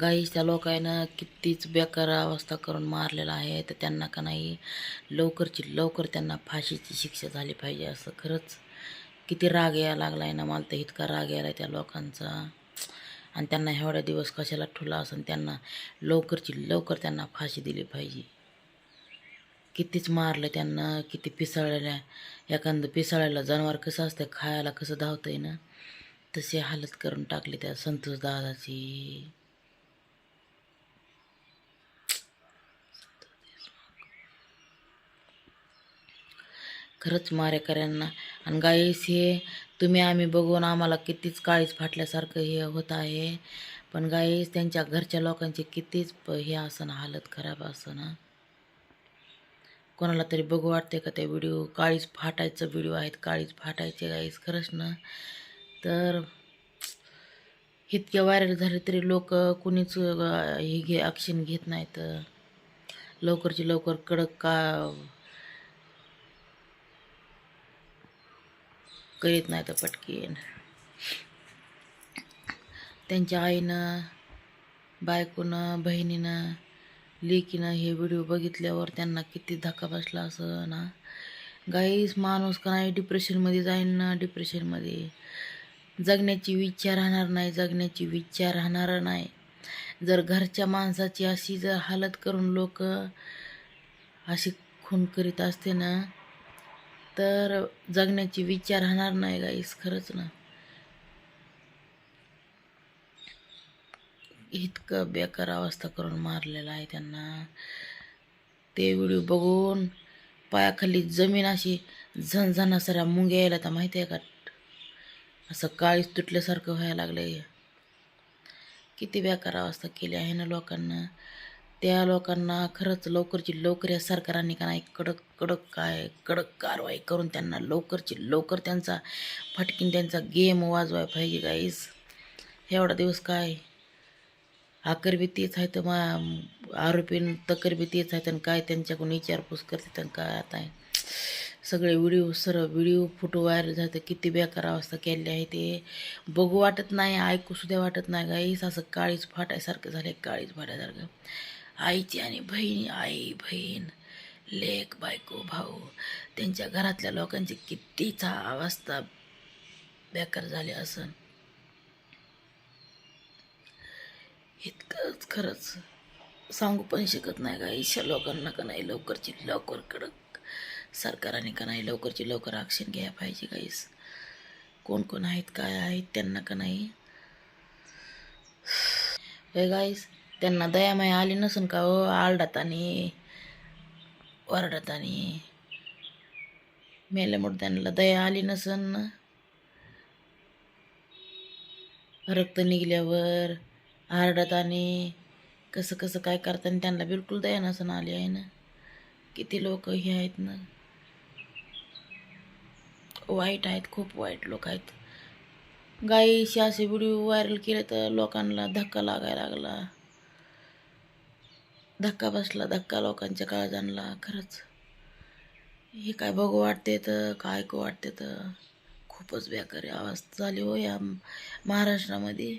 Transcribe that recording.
गाईस त्या लोकांना कितीच बेकार अवस्था करून मारलेला आहे. तर त्यांना का नाही लवकरची लवकर त्यांना फाशीची शिक्षा झाली पाहिजे असं खरंच. किती राग यायला लागला आहे ना मला तर इतका राग यायला त्या लोकांचा. आणि त्यांना एवढ्या दिवस कशाला ठुला असून त्यांना लवकरची लवकर त्यांना फाशी दिली पाहिजे. कितीच मारलं त्यांना किती पिसाळल्या एखादं पिसाळायला जनावर कसं असतं खायला कसं धावतंय ना तशी हालत करून टाकली त्या संतोष दादाची. खरंच मारेकऱ्यांना. आणि गाईस हे तुम्ही आम्ही बघून आम्हाला कितीच काळीच फाटल्यासारखं हे होत आहे. पण गाईस त्यांच्या घरच्या लोकांची कितीच प- हे असं हालत खराब असं ना कोणाला तरी बघू वाटते का ते व्हिडिओ काळीच फाटायचं व्हिडिओ आहेत काळीच फाटायचे गाईस खरंच ना. तर इतके व्हायरल झाले तरी लोक कुणीच हे घे ॲक्शन घेत नाहीत. लवकरची लवकर कडक का करीत नाही तर पटकीन. त्यांच्या आईनं बायकोनं बहिणीनं लेकीनं हे व्हिडिओ बघितल्यावर त्यांना किती धक्का बसला असं ना. गाईस माणूस का नाही डिप्रेशनमध्ये जाईन ना डिप्रेशनमध्ये. जगण्याची इच्छा राहणार नाही जगण्याची इच्छा राहणार नाही. जर घरच्या माणसाची अशी जर हालत करून लोक अशी खून करीत असते ना तर जगण्याची विचार राहणार नाही गाईस खरंच ना. इतकं बेकार अवस्था करून मारलेलं आहे त्यांना. ते व्हिडिओ बघून पायाखाली जमीन अशी झणझणा साऱ्या मुंग्या यायला तर माहिती आहे का? असं काळीच तुटल्यासारखं व्हायला लागलंय. किती बेकार अवस्था केली आहे ना लोकांना. त्या लोकांना खरंच लवकरची लवकर या सरकारांनी का नाही कडक कडक काय कडक कारवाई करून त्यांना लवकरची लवकर त्यांचा फटकीन त्यांचा गेम वाजवाय पाहिजे गाईस एवढा दिवस काय? आकर बी तेच आहे तर मा आरोपी तकर बी तेच आहेत आणि काय त्यांच्याकडून विचारपूस करते तर काय आता आहे? सगळे व्हिडिओ सर्व व्हिडिओ फोटो व्हायरल झाले किती बेकार अवस्था केली आहे ते. बघू वाटत नाही ऐकूसुद्धा वाटत नाही गाईस असं काळीच फाटायसारखं झालं काळीच फाटायसारखं. आईची आणि बहीण आई बहीण लेक बायको भाऊ. त्यांच्या घरातल्या लोकांची कितीचा अवस्था बेकार झाली असन. इतकंच खरंच सांगू पण शकत नाही का ईशा लोकांना का नाही लवकरची लवकर कडक सरकारने का नाही लवकरची लवकर ॲक्शन घ्यायला पाहिजे काहीच कोण कोण आहेत काय आहेत त्यांना का नाही? हे गाईस त्यांना दयामाया आली नसून का हो? आरडात आणि मेल्यामुळे त्यांना दया आली नसन. रक्त निघल्यावर आरडत कसं कसं काय करताना त्यांना बिलकुल दया नसन आली आहे ना? किती लोक हे आहेत ना? वाईट आहेत खूप वाईट लोक आहेत. गाईशी असे व्हिडिओ व्हायरल केले तर लोकांना धक्का लागायला लागला. धक्का बसला धक्का लोकांच्या काळजांना खरंच. हे काय बघू वाटते तर काय ऐकू वाटते तर. खूपच बेकारी अवस्था झाली हो या महाराष्ट्रामध्ये.